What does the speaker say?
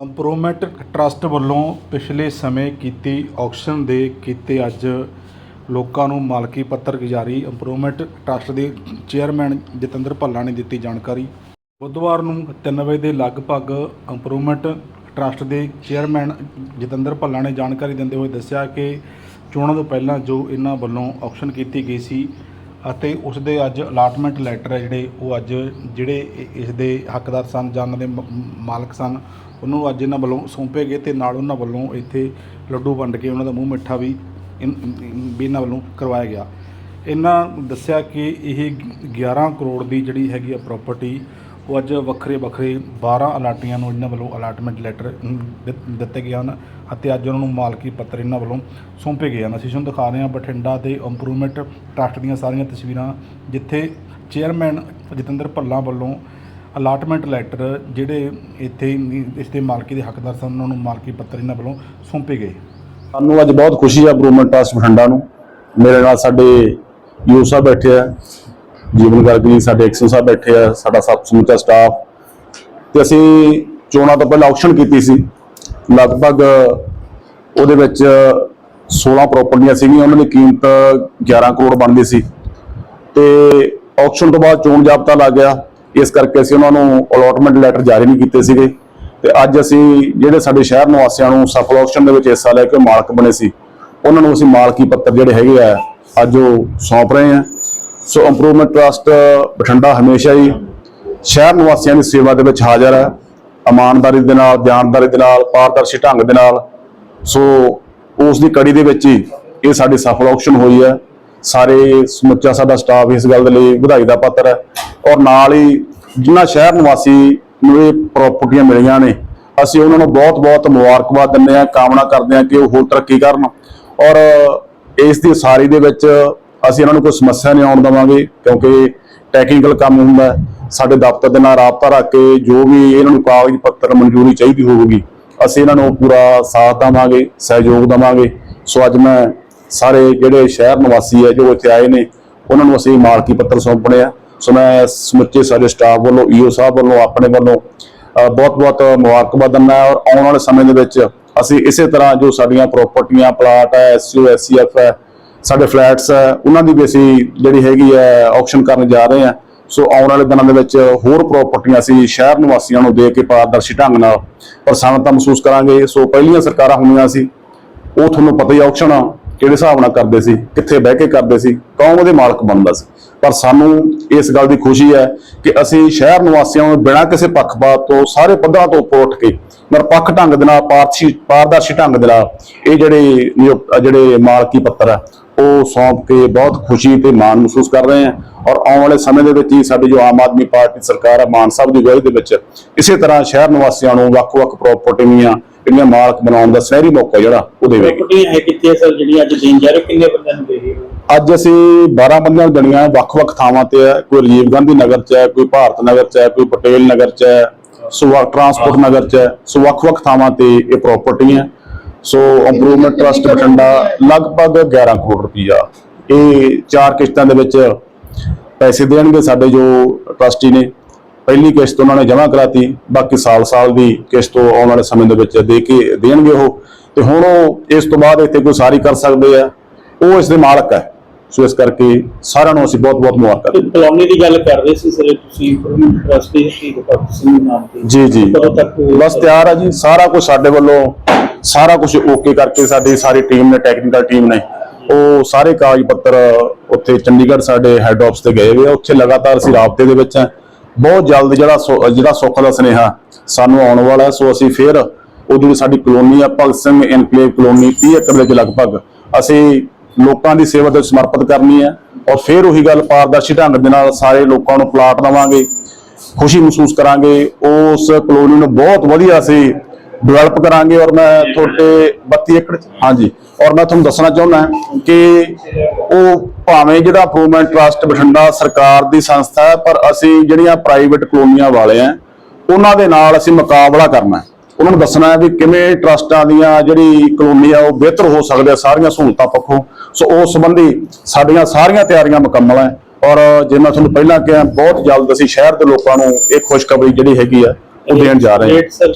Improvement trust ਵੱਲੋਂ ਪਿਛਲੇ ਸਮੇਂ ਕੀਤੀ ਆਕਸ਼ਨ ਦੇ ਕੀਤੇ ਅੱਜ ਲੋਕਾਂ ਨੂੰ ਮਾਲਕੀ ਪੱਤਰ ਜਾਰੀ। ਇੰਪਰੂਵਮੈਂਟ ਟਰਸਟ ਦੇ ਚੇਅਰਮੈਨ ਜਤਿੰਦਰ ਭੱਲਾ ਨੇ ਦਿੱਤੀ ਜਾਣਕਾਰੀ। ਬੁੱਧਵਾਰ ਨੂੰ 3 ਵਜੇ ਦੇ ਲਗਭਗ ਇੰਪਰੂਵਮੈਂਟ ਟਰਸਟ ਦੇ ਚੇਅਰਮੈਨ ਜਤਿੰਦਰ ਭੱਲਾ ਨੇ ਜਾਣਕਾਰੀ ਦਿੰਦੇ ਹੋਏ ਦੱਸਿਆ ਕਿ ਚੋਣਾਂ ਤੋਂ ਪਹਿਲਾਂ ਜੋ ਇਹਨਾਂ ਵੱਲੋਂ ਆਕਸ਼ਨ ਕੀਤੀ ਗਈ ਸੀ ਅਤੇ ਉਸ ਦੇ ਅੱਜ ਅਲਾਟਮੈਂਟ ਲੈਟਰ ਹੈ ਜਿਹੜੇ, ਉਹ ਅੱਜ ਜਿਹੜੇ ਇ- ਇਸ ਦੇ ਹੱਕਦਾਰ ਸਨ ਜਾਂ ਉਹਨਾਂ ਦੇ ਮ- ਮਾਲਕ ਸਨ, ਉਹਨਾਂ ਨੂੰ ਅੱਜ ਇਹਨਾਂ ਵੱਲੋਂ ਸੌਂਪੇ ਗਏ ਤੇ ਨਾਲ ਉਹਨਾਂ ਵੱਲੋਂ ਇੱਥੇ ਲੱਡੂ ਵੰਡ ਕੇ ਉਹਨਾਂ ਦਾ ਮੂੰਹ ਮਿੱਠਾ ਵੀ ਇਨ- ਵੀ ਇਹਨਾਂ ਵੱਲੋਂ ਕਰਵਾਇਆ ਗਿਆ। ਇਹਨਾਂ ਦੱਸਿਆ ਕਿ ਇਹ 11 ਕਰੋੜ ਦੀ ਜਿਹੜੀ ਹੈਗੀ ਆ ਪ੍ਰਾਪਰਟੀ ਉਹ ਅੱਜ ਵੱਖਰੇ ਵੱਖਰੇ 12 ਅਲਾਟੀਆਂ ਨੂੰ ਇਹਨਾਂ ਵੱਲੋਂ ਅਲਾਟਮੈਂਟ ਲੈਟਰ ਦਿੱਤੇ ਗਏ ਹਨ ਅਤੇ ਅੱਜ ਉਹਨਾਂ ਨੂੰ ਮਾਲਕੀ ਪੱਤਰ ਇਹਨਾਂ ਵੱਲੋਂ ਸੌਂਪੇ ਗਏ ਹਨ। ਅਸੀਂ ਤੁਹਾਨੂੰ ਦਿਖਾ ਰਹੇ ਹਾਂ ਬਠਿੰਡਾ ਦੇ ਇੰਪਰੂਵਮੈਂਟ ਟਰਸਟ ਦੀਆਂ ਸਾਰੀਆਂ ਤਸਵੀਰਾਂ, ਜਿੱਥੇ ਚੇਅਰਮੈਨ ਜਤਿੰਦਰ ਭੱਲਾ ਵੱਲੋਂ ਅਲਾਟਮੈਂਟ ਲੈਟਰ ਜਿਹੜੇ ਇੱਥੇ ਇਸ ਦੇ ਮਾਲਕੀ ਦੇ ਹੱਕਦਾਰ ਸਨ, ਉਹਨਾਂ ਨੂੰ ਮਾਲਕੀ ਪੱਤਰ ਇਹਨਾਂ ਵੱਲੋਂ ਸੌਂਪੇ ਗਏ। ਸਾਨੂੰ ਅੱਜ ਬਹੁਤ ਖੁਸ਼ੀ ਹੈ ਇੰਪਰੂਵਮੈਂਟ ਟਰਸਟ ਬਠਿੰਡਾ ਨੂੰ। ਮੇਰੇ ਨਾਲ ਸਾਡੇ ਯੂ ਸਾਹਿਬ ਬੈਠੇ ਆ। ਜੀਵਨ ਗਰਗ ਜੀ, ਸਾਡੇ ਐਕਸ਼ਨ ਸਾਹਿਬ ਬੈਠੇ ਆ, ਸਾਡਾ ਸਭ ਸਮੁੱਚਾ ਸਟਾਫ ਤੇ ਅਸੀਂ ਚੋਣਾਂ ਤੋਂ ਪਹਿਲਾਂ ਆਕਸ਼ਨ ਕੀਤੀ ਸੀ। ਲਗਭਗ ਉਹਦੇ ਵਿੱਚ 16 ਪ੍ਰਾਪਰਟੀਆਂ ਸੀਗੀਆਂ, ਉਹਨਾਂ ਦੀ ਕੀਮਤ 11 ਕਰੋੜ ਬਣਦੀ ਸੀ। ਤੇ ਆਕਸ਼ਨ ਤੋਂ ਬਾਅਦ ਚੋਣ ਜਾਬਤਾ ਲੱਗ ਗਿਆ। ਇਸ ਕਰਕੇ ਅਸੀਂ ਉਹਨਾਂ ਨੂੰ ਅਲੋਟਮੈਂਟ ਲੈਟਰ ਜਾਰੀ ਨਹੀਂ ਕੀਤੇ ਸੀਗੇ। ਤੇ ਅੱਜ ਅਸੀਂ ਜਿਹੜੇ ਸਾਡੇ ਸ਼ਹਿਰ ਨਿਵਾਸੀਆਂ ਨੂੰ ਸਫਲ ਆਕਸ਼ਨ ਦੇ ਵਿੱਚ ਹਿੱਸਾ ਲੈ ਕੇ ਮਾਲਕ ਬਣੇ ਸੀ, ਉਹਨਾਂ ਨੂੰ ਅਸੀਂ ਮਾਲਕੀ ਪੱਤਰ ਜਿਹੜੇ ਹੈਗੇ ਆ, ਅੱਜ ਉਹ ਸੌਂਪ ਰਹੇ ਆ। ਸੋ ਇੰਪਰੂਵਮੈਂਟ ਟਰਸਟ ਬਠਿੰਡਾ ਹਮੇਸ਼ਾ ਹੀ ਸ਼ਹਿਰ ਨਿਵਾਸੀਆਂ ਦੀ ਸੇਵਾ ਦੇ ਵਿੱਚ ਹਾਜ਼ਰ ਹੈ। ਇਮਾਨਦਾਰੀ ਦੇ ਨਾਲ, ਜਾਣਦਾਰੀ ਦੇ ਨਾਲ, ਪਾਰਦਰਸ਼ੀ ਢੰਗ ਦੇ ਨਾਲ। ਸੋ ਉਸ ਦੀ ਕੜੀ ਦੇ ਵਿੱਚ ਹੀ ਇਹ ਸਾਡੀ ਸਫਲ ਆਕਸ਼ਨ ਹੋਈ ਹੈ। ਸਾਰੇ ਸਮੁੱਚਾ ਸਾਡਾ ਸਟਾਫ ਇਸ ਗੱਲ ਦੇ ਲਈ ਵਧਾਈ ਦਾ ਪਾਤਰ ਹੈ। ਔਰ ਨਾਲ ਹੀ ਜਿਨ੍ਹਾਂ ਸ਼ਹਿਰ ਨਿਵਾਸੀ ਨੂੰ ਇਹ ਪ੍ਰਾਪਰਟੀਆਂ ਮਿਲੀਆਂ ਨੇ, ਅਸੀਂ ਉਹਨਾਂ ਨੂੰ ਬਹੁਤ-ਬਹੁਤ ਮੁਬਾਰਕਬਾਦ ਦਿੰਦੇ ਹਾਂ, ਕਾਮਨਾ ਕਰਦੇ ਹਾਂ ਕਿ ਉਹ ਹੋਰ ਤਰੱਕੀ ਕਰਨ। ਔਰ ਇਸ ਦੀ ਸਾਰੀ ਦੇ ਵਿੱਚ ਅਸੀਂ ਇਹਨਾਂ ਨੂੰ ਕੋਈ ਸਮੱਸਿਆ ਨਹੀਂ ਆਉਣ ਦੇਵਾਂਗੇ, ਕਿਉਂਕਿ ਟੈਕਨੀਕਲ ਕੰਮ ਹੁੰਦਾ ਸਾਡੇ ਦਫ਼ਤਰ ਦੇ ਨਾਲ ਰਾਬਤਾ ਰੱਖ ਕੇ ਜੋ ਵੀ ਇਹਨਾਂ ਨੂੰ ਕਾਗਜ਼ ਪੱਤਰ ਮਨਜ਼ੂਰੀ ਚਾਹੀਦੀ ਹੋਵੇਗੀ ਅਸੀਂ ਇਹਨਾਂ ਨੂੰ ਪੂਰਾ ਸਾਥ ਦੇਵਾਂਗੇ, ਸਹਿਯੋਗ ਦੇਵਾਂਗੇ। ਸੋ ਅੱਜ ਮੈਂ ਸਾਰੇ ਜਿਹੜੇ ਸ਼ਹਿਰ ਨਿਵਾਸੀ ਹੈ, ਜੋ ਇੱਥੇ ਆਏ ਨੇ, ਉਹਨਾਂ ਨੂੰ ਅਸੀਂ ਮਾਲਕੀ ਪੱਤਰ ਸੌਂਪਣੇ ਆ। ਸੋ ਮੈਂ ਸਮੁੱਚੇ ਸਾਡੇ ਸਟਾਫ ਵੱਲੋਂ ਈਓ ਸਾਹਿਬ ਵੱਲੋਂ, ਆਪਣੇ ਵੱਲੋਂ ਬਹੁਤ ਬਹੁਤ ਮੁਬਾਰਕਬਾਦ ਦਿੰਦਾ ਔਰ ਆਉਣ ਵਾਲੇ ਸਮੇਂ ਦੇ ਵਿੱਚ ਅਸੀਂ ਇਸੇ ਤਰ੍ਹਾਂ ਜੋ ਸਾਡੀਆਂ ਪ੍ਰਾਪਰਟੀਆਂ ਪਲਾਟ ਹੈ ਐਸਯੂ ਐਸਸੀਐਫ ਹੈ ਸਾਡੇ ਫਲੈਟਸ ਹੈ ਉਹਨਾਂ ਦੀ ਵੀ ਅਸੀਂ ਜਿਹੜੀ ਹੈਗੀ ਹੈ ਆਕਸ਼ਨ ਕਰਨ ਜਾ ਰਹੇ ਹਾਂ ਸੋ ਆਉਣ ਵਾਲੇ ਦਿਨਾਂ ਦੇ ਵਿੱਚ ਹੋਰ ਪ੍ਰਾਪਰਟੀਆਂ ਅਸੀਂ ਸ਼ਹਿਰ ਨਿਵਾਸੀਆਂ ਨੂੰ ਦੇ ਕੇ ਪਾਰਦਰਸ਼ੀ ਢੰਗ ਨਾਲ ਪ੍ਰਸੰਨਤਾ ਮਹਿਸੂਸ ਕਰਾਂਗੇ। ਸੋ ਪਹਿਲੀਆਂ ਸਰਕਾਰਾਂ ਹੁੰਦੀਆਂ ਸੀ। ਉਹ ਤੁਹਾਨੂੰ ਪਤਾ ਹੀ ਆਕਸ਼ਨ ਕਿਹੜੇ ਹਿਸਾਬ ਨਾਲ ਕਰਦੇ ਸੀ, ਕਿੱਥੇ ਬਹਿ ਕੇ ਕਰਦੇ ਸੀ, ਕੌਣ ਉਹਦੇ ਮਾਲਕ ਬਣਦਾ ਸੀ। ਪਰ ਸਾਨੂੰ ਇਸ ਗੱਲ ਦੀ ਖੁਸ਼ੀ ਹੈ ਕਿ ਅਸੀਂ ਸ਼ਹਿਰ ਨਿਵਾਸੀਆਂ ਨੂੰ ਬਿਨਾਂ ਕਿਸੇ ਪੱਖਪਾਤ ਤੋਂ ਸਾਰੇ ਪੱਧਰਾਂ ਤੋਂ ਉੱਪਰ ਉੱਠ ਕੇ ਨਿਰਪੱਖ ਢੰਗ ਦੇ ਨਾਲ ਪਾਰਦਰਸ਼ੀ ਪਾਰਦਰਸ਼ੀ ਢੰਗ ਦੇ ਨਾਲ ਇਹ ਜਿਹੜੇ ਨਿਯੁਕਤ ਜਿਹੜੇ ਮਾਲਕੀ ਪੱਤਰ ਹੈ ਉਹ ਸੌਂਪ ਕੇ ਬਹੁਤ ਖੁਸ਼ੀ ਤੇ ਮਾਣ ਮਹਿਸੂਸ ਕਰ ਰਹੇ ਹਾਂ। ਔਰ ਆਉਣ ਵਾਲੇ ਸਮੇਂ ਦੇ ਵਿੱਚ ਹੀ ਸਾਡੀ ਜੋ ਆਮ ਆਦਮੀ ਪਾਰਟੀ ਸਰਕਾਰ ਹੈ ਮਾਨ ਸਾਹਿਬ ਦੀ ਅਗਵਾਈ ਦੇ ਵਿੱਚ ਇਸੇ ਤਰ੍ਹਾਂ ਸ਼ਹਿਰ ਨਿਵਾਸੀਆਂ ਨੂੰ ਵੱਖ-ਵੱਖ ਪ੍ਰਾਪਰਟੀਆਂ ਜਿਹੜੀਆਂ ਮਾਲਕ ਬਣਾਉਣ ਦਾ ਸਹਿਰੀ ਮੌਕਾ ਜਿਹੜਾ ਉਹ ਦੇਵੇਗੀ ਪ੍ਰਾਪਰਟੀਆਂ ਹੈ ਕਿੱਥੇ ਸਰ ਜਿਹੜੀਆਂ ਅੱਜ ਦੇਣ ਜਾ ਰਹੇ ਹੋ? ਕਿੰਨੇ ਬੰਦਿਆਂ ਨੂੰ ਦੇ ਰਹੇ ਹੋ? ਅੱਜ ਅਸੀਂ 12 ਬੰਦਿਆਂ ਨੂੰ ਦੇਣੀਆਂ ਵੱਖ-ਵੱਖ ਥਾਵਾਂ ਤੇ ਹੈ। ਕੋਈ ਰਾਜੀਵ ਗਾਂਧੀ ਨਗਰ 'ਚ ਹੈ ਕੋਈ ਭਾਰਤ ਨਗਰ 'ਚ ਹੈ ਕੋਈ ਪਟੇਲ ਨਗਰ 'ਚ ਹੈ ਸੋ ਵੱਖ ਟਰਾਂਸਪੋਰਟ ਨਗਰ 'ਚ ਹੈ। ਸੋ ਵੱਖ-ਵੱਖ ਥਾਵਾਂ ਤੇ ਇਹ ਪ੍ਰਾਪਰਟੀਆਂ ਸੋ ਇੰਪਰੂਵਮੈਂਟ ਟਰਸਟ ਬਠਿੰਡਾ ਲਗਭਗ 11 ਕਰੋੜ ਰੁਪਈਆ। ਇਹ ਚਾਰ ਕਿਸ਼ਤਾਂ ਦੇ ਵਿੱਚ ਪੈਸੇ ਦੇਣਗੇ ਸਾਡੇ ਜੋ ਟਰਸਟੀ ਨੇ। ਪਹਿਲੀ ਕਿਸ਼ਤ ਉਹਨਾਂ ਨੇ ਜਮ੍ਹਾਂ ਕਰਾਤੀ ਬਾਕੀ ਸਾਲ-ਸਾਲ ਦੀ ਕਿਸ਼ਤ ਉਹ ਆਉਣ ਵਾਲੇ ਸਮੇਂ ਦੇ ਵਿੱਚ ਦੇ ਕੇ ਦੇਣਗੇ ਉਹ। ਤੇ ਹੁਣ ਉਹ ਇਸ ਤੋਂ ਬਾਅਦ ਇੱਥੇ ਕੋਈ ਸਾਰੀ ਕਰ ਸਕਦੇ ਆ। ਉਹ ਇਸ ਦੇ ਮਾਲਕ ਹੈ ਸੋ ਇਸ ਕਰਕੇ ਸਾਰਿਆਂ ਨੂੰ ਅਸੀਂ ਬਹੁਤ-ਬਹੁਤ ਮੁਬਾਰਕਾਂ ਕਲੋਨੀ ਦੀ ਗੱਲ ਕਰ ਰਹੇ ਸੀ ਸਰ ਤੁਸੀਂ ਟਰਸਟ ਦੇ ਸ਼ਹੀਦ ਭਗਤ ਸਿੰਘ ਦੇ। ਨਾਮ ਤੇ ਜੀ ਜੀ ਬਸ ਤਿਆਰ ਆ ਜੀ। ਸਾਰਾ ਕੁਝ ਸਾਡੇ ਵੱਲੋਂ ਸਾਰਾ ਕੁਝ ਓਕੇ ਕਰਕੇ ਸਾਡੀ ਸਾਰੀ ਟੀਮ ਨੇ ਟੈਕਨੀਕਲ ਟੀਮ ਨੇ, ਉਹ ਸਾਰੇ ਕਾਗਜ਼ ਪੱਤਰ ਉੱਥੇ ਚੰਡੀਗੜ੍ਹ ਸਾਡੇ ਹੈੱਡ ਆਫਿਸ ਤੇ ਗਏ ਹੋਏ ਆ। ਉੱਥੇ ਲਗਾਤਾਰ ਅਸੀਂ ਰਾਬਤੇ ਦੇ ਵਿੱਚ ਆ। ਬਹੁਤ ਜਲਦ ਜਿਹੜਾ ਸੁ- ਜਿਹੜਾ ਸੁੱਖ ਦਾ ਸੁਨੇਹਾ ਸਾਨੂੰ ਆਉਣ ਵਾਲਾ ਸੋ ਅਸੀਂ ਫੇਰ ਉਹ ਜਿਹੜੀ ਸਾਡੀ ਕਲੋਨੀ ਆ, ਭਗਤ ਸਿੰਘ ਇਨਕਲੇਵ ਕਲੋਨੀ 30 ਏਕੜ ਦੇ ਵਿੱਚ ਲਗਭਗ ਅਸੀਂ ਲੋਕਾਂ ਦੀ ਸੇਵਾ ਤੇ ਸਮਰਪਿਤ ਕਰਨੀ ਹੈ ਔਰ ਫਿਰ ਉਹੀ ਗੱਲ ਪਾਰਦਰਸ਼ੀ ਢੰਗ ਦੇ ਨਾਲ ਸਾਰੇ ਲੋਕਾਂ ਨੂੰ ਪਲਾਟ ਦੇਵਾਂਗੇ, ਖੁਸ਼ੀ ਮਹਿਸੂਸ ਕਰਾਂਗੇ। ਉਸ ਕਲੋਨੀ ਨੂੰ ਬਹੁਤ ਵਧੀਆ ਅਸੀਂ ਡਿਵੈਲਪ ਕਰਾਂਗੇ ਔਰ ਮੈਂ ਤੁਹਾਡੇ 32 ਏਕੜ ਹਾਂਜੀ। ਔਰ ਮੈਂ ਤੁਹਾਨੂੰ ਦੱਸਣਾ ਚਾਹੁੰਦਾ ਕਿ ਉਹ ਭਾਵੇਂ ਜਿਹੜਾ ਇੰਪਰੂਵਮੈਂਟ ਟਰਸਟ ਬਠਿੰਡਾ ਸਰਕਾਰ ਦੀ ਸੰਸਥਾ ਹੈ, ਪਰ ਅਸੀਂ ਜਿਹੜੀਆਂ ਪ੍ਰਾਈਵੇਟ ਕਲੋਨੀਆਂ ਵਾਲੇ ਆ ਉਹਨਾਂ ਦੇ ਨਾਲ ਅਸੀਂ ਮੁਕਾਬਲਾ ਕਰਨਾ ਉਹਨਾਂ ਨੂੰ ਦੱਸਣਾ ਹੈ ਵੀ ਕਿਵੇਂ ਟਰਸਟਾਂ ਦੀਆਂ ਜਿਹੜੀ ਕਲੋਨੀ ਆ, ਉਹ ਬਿਹਤਰ ਹੋ ਸਕਦੇ ਆ, ਸਾਰੀਆਂ ਸਹੂਲਤਾਂ ਪੱਖੋਂ। ਸੋ ਉਸ ਸੰਬੰਧੀ ਸਾਡੀਆਂ ਸਾਰੀਆਂ ਤਿਆਰੀਆਂ ਮੁਕੰਮਲ ਹੈ। ਔਰ ਜੇ ਮੈਂ ਤੁਹਾਨੂੰ ਪਹਿਲਾਂ ਕਿਹਾ, ਬਹੁਤ ਜਲਦ ਅਸੀਂ ਸ਼ਹਿਰ ਦੇ ਲੋਕਾਂ ਨੂੰ ਇਹ ਖੁਸ਼ਖਬਰੀ ਜਿਹੜੀ ਹੈਗੀ ਆ, ਉਹ ਦੇਣ ਜਾ ਰਹੇ ਹਾਂ।